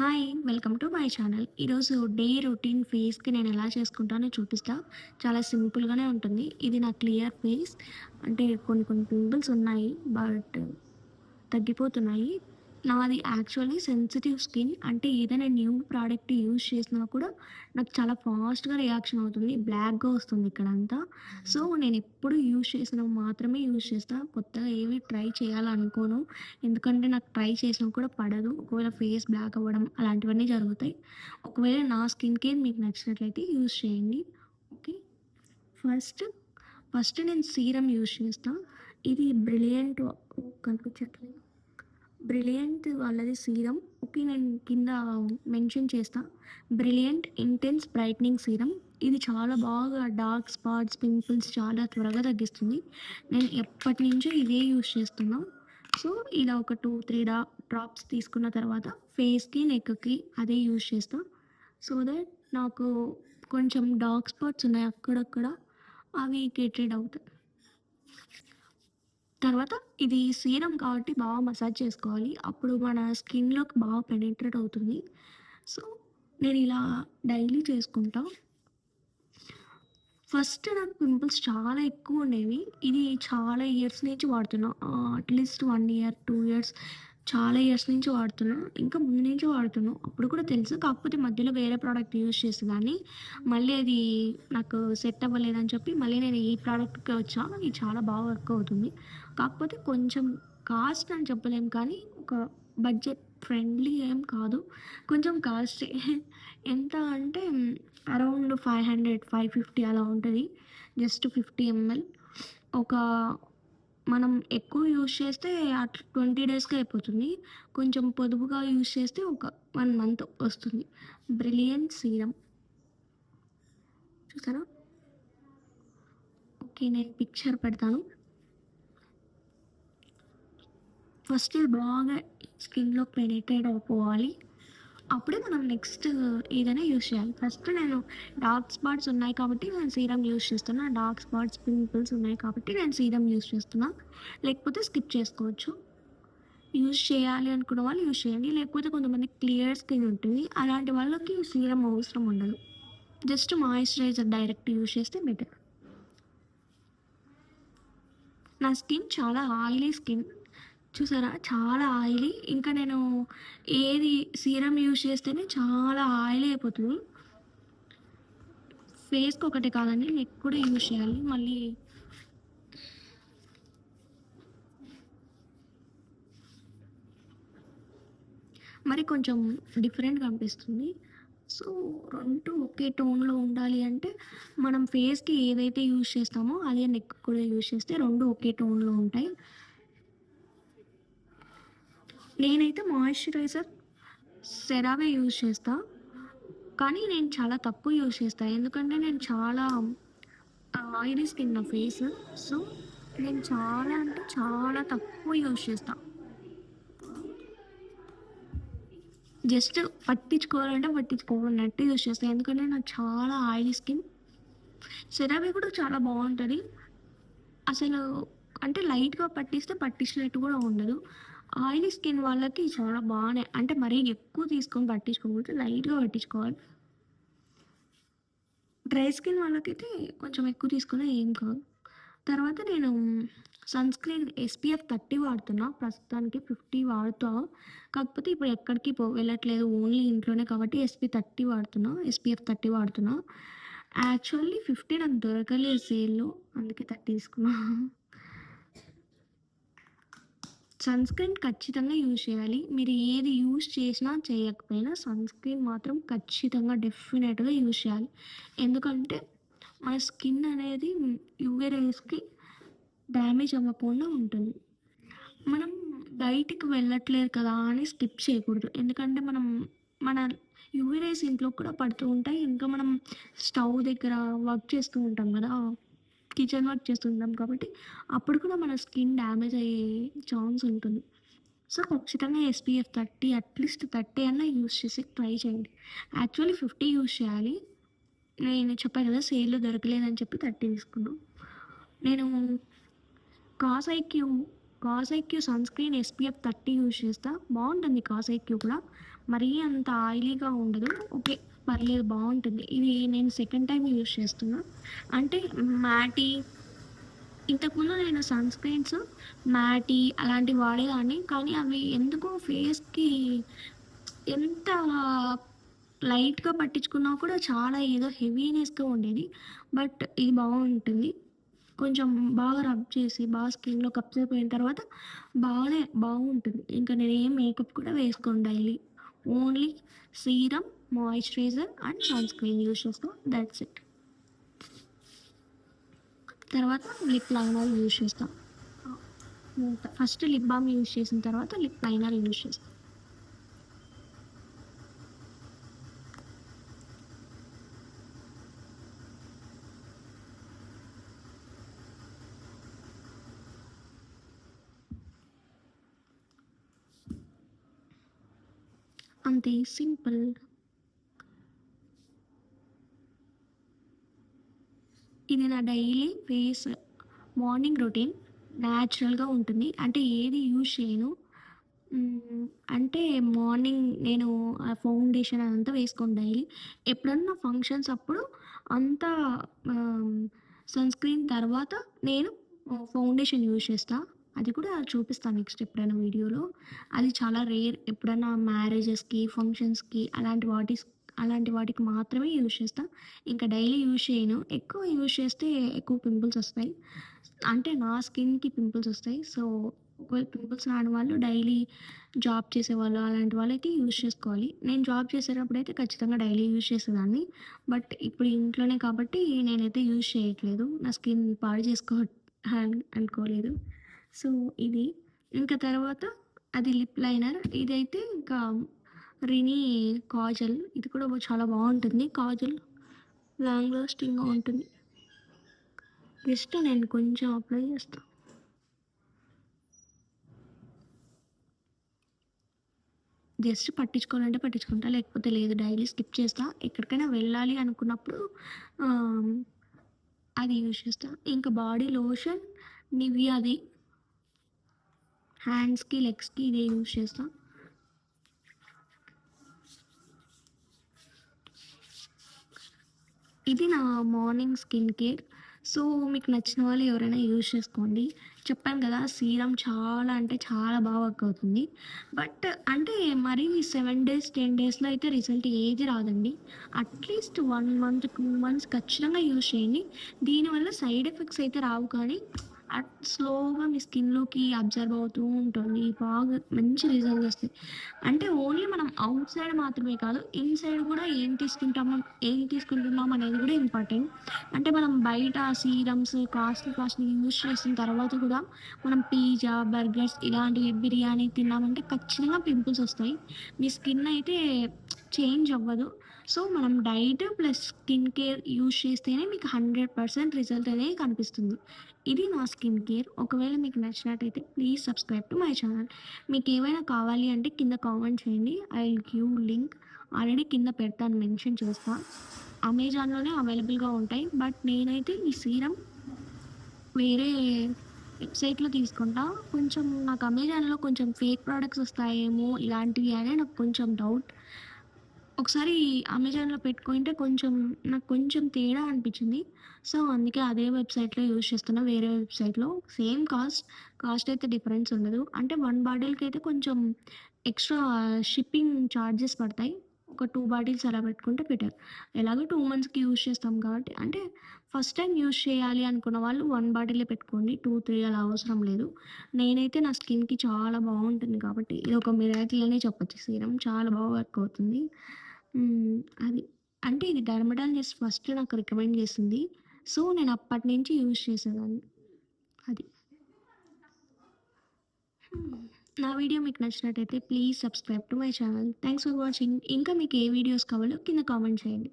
Hi welcome to my channel ఈరోజు day routine ఫేస్కి నేను ఎలా చేసుకుంటానో చూపిస్తా. చాలా సింపుల్గానే ఉంటుంది. ఇది నా క్లియర్ ఫేస్. అంటే కొన్ని కొన్ని పింపుల్స్ ఉన్నాయి బట్ తగ్గిపోతున్నాయి. నాది యాక్చువల్లీ సెన్సిటివ్ స్కిన్ అంటే ఏదైనా న్యూ ప్రోడక్ట్ యూజ్ చేసినా కూడా నాకు చాలా ఫాస్ట్గా రియాక్షన్ అవుతుంది. బ్లాక్గా వస్తుంది ఇక్కడంతా. సో నేను ఎప్పుడు యూజ్ చేసినవి మాత్రమే యూజ్ చేస్తాను కొత్తగా ఏవి ట్రై చేయాలనుకోను. ఎందుకంటే నాకు ట్రై చేసినా కూడా పడదు. ఒకవేళ ఫేస్ బ్లాక్ అవ్వడం అలాంటివన్నీ జరుగుతాయి. ఒకవేళ నా స్కిన్ కేర్ మీకు నచ్చినట్లయితే యూజ్ చేయండి. ఓకే ఫస్ట్ ఫస్ట్ నేను సీరం యూజ్ చేస్తాను ఇది బ్రిలియంట్ కనిపించట్లేదు. బ్రిలియంట్ వాళ్ళది సీరం. ఓకే నేను కింద మెన్షన్ చేస్తా. Brilliant intense brightening serum. ఇది చాలా బాగా డార్క్ స్పాట్స్ పింపుల్స్ చాలా త్వరగా తగ్గిస్తుంది. నేను ఎప్పటి నుంచో ఇదే యూజ్ చేస్తున్నా. సో ఇలా ఒక టూ త్రీ డా డ్రాప్స్ తీసుకున్న తర్వాత ఫేస్కి నెక్కి అదే యూజ్ చేస్తా. సో దట్ నాకు కొంచెం డార్క్ స్పాట్స్ ఉన్నాయి అక్కడక్కడ. అవి గెటెడ్ అవుతాయి. తర్వాత ఇది సీరం కాబట్టి బాగా మసాజ్ చేసుకోవాలి. అప్పుడు మన స్కిన్లోకి బాగా పెనిట్రేట్ అవుతుంది. సో నేను ఇలా డైలీ చేసుకుంటా. ఫస్ట్ నాకు పింపుల్స్ చాలా ఎక్కువ ఉండేవి. ఇది చాలా ఇయర్స్ నుంచి వాడుతున్నా. At least one year two years చాలా ఇయర్స్ నుంచి వాడుతున్నాను. ఇంకా ముందు నుంచి వాడుతున్నాను. అప్పుడు కూడా తెలుసు. కాకపోతే మధ్యలో వేరే ప్రోడక్ట్ యూజ్ చేసేదాన్ని. మళ్ళీ అది నాకు సెట్ అవ్వలేదని చెప్పి మళ్ళీ నేను ఈ ప్రోడక్ట్కి వచ్చాను ఇది చాలా బాగా వర్క్ అవుతుంది. కాకపోతే కొంచెం కాస్ట్ అని చెప్పలేం కానీ ఒక బడ్జెట్ ఫ్రెండ్లీ ఏం కాదు. కొంచెం కాస్ట్ ఎంత అంటే around five hundred five fifty అలా ఉంటుంది. జస్ట్ ఫిఫ్టీ ఎంఎల్ ఒక మనం ఎక్కువ యూజ్ చేస్తే అట్లా ట్వంటీ డేస్కి అయిపోతుంది. కొంచెం పొదుపుగా యూజ్ చేస్తే ఒక వన్ మంత్ వస్తుంది. Brilliant serum. చూసారా? ఓకే నేను పిక్చర్ పెడతాను. ఫస్ట్ బాగా స్కిన్లో పెనిట్రేట్ అయిపోవాలి. అప్పుడే మనం నెక్స్ట్ ఏదైనా యూస్ చేయాలి. ఫస్ట్ నేను డార్క్ స్పాట్స్ ఉన్నాయి కాబట్టి నేను సీరం యూస్ చేస్తున్నా. డార్క్ స్పాట్స్ పింపుల్స్ ఉన్నాయి కాబట్టి నేను సీరం యూస్ చేస్తున్నా. లేకపోతే స్కిప్ చేసుకోవచ్చు. యూస్ చేయాలి అనుకున్న వాళ్ళు యూస్ చేయండి. లేకపోతే కొంతమంది క్లియర్ స్కిన్ ఉంటుంది. అలాంటి వాళ్ళకి సీరం అవసరం ఉండదు. జస్ట్ మాయిశ్చరైజర్ డైరెక్ట్ యూజ్ చేస్తే బెటర్. నా స్కిన్ చాలా ఆయిలీ స్కిన్. చూసారా? చాలా ఆయిలీ. ఇంకా నేను ఏది సీరం యూజ్ చేస్తేనే చాలా ఆయిలీ అయిపోతుంది. ఫేస్కి ఒకటే కాదండి నెక్ కూడా యూజ్ చేయాలి. మళ్ళీ మరి కొంచెం డిఫరెంట్ అనిపిస్తుంది. సో రెండు ఒకే టోన్లో ఉండాలి అంటే మనం ఫేస్కి ఏదైతే యూజ్ చేస్తామో అదే నెక్ కూడా యూజ్ చేస్తే రెండు ఒకే టోన్లో ఉంటాయి. నేనైతే మాయిశ్చరైజర్ సెరావే యూజ్ చేస్తా. కానీ నేను చాలా తక్కువ యూజ్ చేస్తాను ఎందుకంటే నేను చాలా ఆయిలీ స్కిన్ నా ఫేస్. సో నేను చాలా అంటే చాలా తక్కువ యూజ్ చేస్తాను జస్ట్ పట్టించుకోవాలంటే పట్టించుకోవాలన్నట్టు యూజ్ చేస్తాను ఎందుకంటే నాకు చాలా ఆయిలీ స్కిన్. సెరావే కూడా చాలా బాగుంటుంది. అసలు అంటే లైట్గా పట్టిస్తే పట్టించినట్టు కూడా ఉండదు. ఆయిలీ స్కిన్ వాళ్ళకి చాలా బాగున్నాయి అంటే మరీ ఎక్కువ తీసుకొని పట్టించుకోకూడదు లైట్గా పట్టించుకోవాలి. డ్రై స్కిన్ వాళ్ళకైతే కొంచెం ఎక్కువ తీసుకున్నా ఏం కాదు. తర్వాత నేను సన్ స్క్రీన్ ఎస్పీఎఫ్ థర్టీ వాడుతున్నా ప్రస్తుతానికి ఫిఫ్టీ వాడుతా. కాకపోతే ఇప్పుడు ఎక్కడికి పో వెళ్ళట్లేదు ఓన్లీ ఇంట్లోనే కాబట్టి ఎస్పీ థర్టీ వాడుతున్నా ఎస్పీఎఫ్ థర్టీ వాడుతున్నా. యాక్చువల్లీ ఫిఫ్టీ నాకు దొరకలేదు సేల్లో అందుకే థర్టీ తీసుకున్నా. సన్ స్క్రీన్ ఖచ్చితంగా యూజ్ చేయాలి. మీరు ఏది యూజ్ చేసినా చేయకపోయినా సన్ స్క్రీన్ మాత్రం ఖచ్చితంగా డెఫినెట్గా యూజ్ చేయాలి. ఎందుకంటే మన స్కిన్ అనేది యూవే రేస్కి డ్యామేజ్ అవ్వకుండా ఉంటుంది. మనం బయటికి వెళ్ళట్లేదు కదా అని స్కిప్ చేయకూడదు. ఎందుకంటే మనం మన యూవీ రేస్ ఇంట్లో కూడా పడుతూ ఉంటాయి. ఇంకా మనం స్టవ్ దగ్గర వర్క్ చేస్తూ ఉంటాం కదా. కిచెన్ వర్క్ చేస్తుంటాం కాబట్టి అప్పుడు కూడా మన స్కిన్ డ్యామేజ్ అయ్యే ఛాన్స్ ఉంటుంది. సో ఖచ్చితంగా SPF thirty at least thirty అన్న యూస్ చేసి ట్రై చేయండి. యాక్చువల్లీ ఫిఫ్టీ యూస్ చేయాలి. నేను చెప్పాను కదా సేల్లో దొరకలేదని చెప్పి థర్టీ తీసుకున్నాను నేను కాస్ కాసైక్యూ sunscreen SPF thirty use చేస్తా. బాగుంటుంది కాసైక్యూ కూడా. మరీ అంత ఆయిలీగా ఉండదు. ఓకే. పర్లేదు బాగుంటుంది. ఇది నేను సెకండ్ టైం యూజ్ చేస్తున్నా. అంటే మ్యాటీ ఇంతకుముందు నేను సన్ స్క్రీన్స్ మ్యాటీ అలాంటివి వాడేదాన్ని. కానీ అవి ఎందుకో ఫేస్కి ఎంత లైట్గా పట్టించుకున్నా కూడా చాలా ఏదో హెవీనెస్గా ఉండేది. బట్ ఇది బాగుంటుంది. కొంచెం బాగా రబ్ చేసి బాగా స్కిన్లో కప్స్ అయిపోయిన తర్వాత బాగానే బాగుంటుంది. ఇంకా నేను ఏం మేకప్ కూడా వేసుకోను daily. Only serum moisturiser and sunscreen use చేస్తాం. దట్స్ ఇట్ తర్వాత లిప్ లైనర్ యూజ్ చేస్తాం. ఫస్ట్ లిప్ బామ్ యూజ్ చేసిన తర్వాత లిప్ లైనర్ యూజ్ చేస్తాం. అంతే సింపుల్. ఇది నా డైలీ ఫేస్ మార్నింగ్ రొటీన్. న్యాచురల్గా ఉంటుంది. అంటే ఏది యూజ్ చేయను. అంటే మార్నింగ్ నేను ఆ ఫౌండేషన్ అదంతా వేసుకోను డైలీ ఎప్పుడన్నా ఫంక్షన్స్ అప్పుడు అంతా సన్స్క్రీన్ తర్వాత నేను ఫౌండేషన్ యూజ్ చేస్తా. అది కూడా చూపిస్తాను నెక్స్ట్ ఎప్పుడైనా వీడియోలో. అది చాలా రేర్. ఎప్పుడైనా మ్యారేజెస్కి ఫంక్షన్స్కి అలాంటి వాటిస్ అలాంటి వాటికి మాత్రమే యూజ్ చేస్తా. ఇంకా డైలీ యూజ్ చేయను. ఎక్కువ యూజ్ చేస్తే ఎక్కువ పింపుల్స్ వస్తాయి. అంటే నా స్కిన్కి పింపుల్స్ వస్తాయి. సో ఒకవేళ పింపుల్స్ రాని వాళ్ళు డైలీ జాబ్ చేసేవాళ్ళు అలాంటి వాళ్ళైతే యూజ్ చేసుకోవాలి. నేను జాబ్ చేసేటప్పుడు అయితే ఖచ్చితంగా డైలీ యూజ్ చేసేదాన్ని. బట్ ఇప్పుడు ఇంట్లోనే కాబట్టి నేనైతే యూజ్ చేయట్లేదు. నా స్కిన్ పాడు చేసుకో అనుకోలేదు. సో ఇది. ఇంకా తర్వాత అది లిప్ లైనర్. ఇదైతే ఇంకా రినీ కాజల్. ఇది కూడా చాలా బాగుంటుంది. కాజల్ లాంగ్ లాస్టింగ్గా ఉంటుంది. జస్ట్ నేను కొంచెం అప్లై చేస్తాను జస్ట్ పట్టించుకోవాలంటే పట్టించుకుంటా లేకపోతే లేదు డైలీ స్కిప్ చేస్తా. ఎక్కడికైనా వెళ్ళాలి అనుకున్నప్పుడు అది యూజ్ చేస్తా. ఇంకా బాడీ లోషన్ నివియాది హ్యాండ్స్కి లెగ్స్కి ఇదే యూజ్ చేస్తాను ఇది నా మార్నింగ్ స్కిన్ కేర్ సో మీకు నచ్చిన వాళ్ళు ఎవరైనా యూజ్ చేసుకోండి. చెప్పాను కదా సీరం చాలా అంటే చాలా బాగా వర్క్ అవుతుంది. బట్ అంటే మరీ సెవెన్ డేస్ టెన్ డేస్లో అయితే రిజల్ట్ ఏది రాదండి. At least one month two months ఖచ్చితంగా యూజ్ చేయండి. దీనివల్ల సైడ్ ఎఫెక్ట్స్ అయితే రావు కానీ అట్ స్లోగా మీ స్కిన్లోకి అబ్జర్వ్ అవుతూ ఉంటుంది. బాగా మంచి రిజల్ట్స్ వస్తాయి. అంటే ఓన్లీ మనం అవుట్ సైడ్ మాత్రమే కాదు ఇన్ సైడ్ కూడా ఏం తీసుకుంటామో ఏం తీసుకుంటున్నాం అనేది కూడా ఇంపార్టెంట్ అంటే మనం బయట సీరమ్స్ కాస్ట్లీ కాస్ట్లీ యూజ్ చేసిన తర్వాత కూడా మనం పిజ్జా బర్గర్స్ ఇలాంటివి బిర్యానీ తిన్నామంటే ఖచ్చితంగా పింపుల్స్ వస్తాయి. మీ స్కిన్ అయితే చేంజ్ అవ్వదు. సో మనం diet plus skin care use చేస్తేనే మీకు హండ్రెడ్ పర్సెంట్ రిజల్ట్ అనేది కనిపిస్తుంది. ఇది నా స్కిన్ కేర్. ఒకవేళ మీకు నచ్చినట్టయితే please subscribe to my channel. మీకు ఏమైనా కావాలి అంటే కింద కామెంట్ చేయండి. I will give link. Already కింద పెడతాను మెన్షన్ చేస్తాను అమెజాన్లోనే అవైలబుల్గా ఉంటాయి. బట్ నేనైతే ఈ సీరం వేరే వెబ్సైట్లో తీసుకుంటా. కొంచెం నాకు అమెజాన్లో కొంచెం ఫేక్ ప్రోడక్ట్స్ వస్తాయేమో ఇలాంటివి అనే నాకు కొంచెం డౌట్. ఒకసారి అమెజాన్లో పెట్టుకుంటే కొంచెం నాకు కొంచెం తేడా అనిపించింది. సో అందుకే అదే వెబ్సైట్లో యూజ్ చేస్తున్నా. వేరే వెబ్సైట్లో సేమ్ కాస్ట్ కాస్ట్ అయితే డిఫరెన్స్ ఉండదు. అంటే వన్ బాటిల్కి అయితే కొంచెం ఎక్స్ట్రా షిప్పింగ్ ఛార్జెస్ పడతాయి. ఒక టూ బాటిల్స్ అలా పెట్టుకుంటే బెటర్. ఎలాగో టూ మంత్స్కి యూజ్ చేస్తాం కాబట్టి అంటే ఫస్ట్ టైం యూజ్ చేయాలి అనుకున్న వాళ్ళు వన్ బాటిలే పెట్టుకోండి. టూ త్రీ అలా అవసరం లేదు. నేనైతే నా స్కిన్కి చాలా బాగుంటుంది కాబట్టి ఇది ఒక మిరాకిల్ అనే చెప్పొచ్చు. సీరం చాలా బాగా వర్క్ అవుతుంది. అది. అంటే ఇది డర్మటాలజిస్ట్ ఫస్ట్ నాకు రికమెండ్ చేసింది. సో నేను అప్పటి నుంచి యూజ్ చేసేదాన్ని. అది. హ్మ్. నా వీడియో మీకు నచ్చినట్టయితే please subscribe to my channel. Thanks for watching ఇంకా మీకు ఏ వీడియోస్ కావాలో కింద కామెంట్ చేయండి.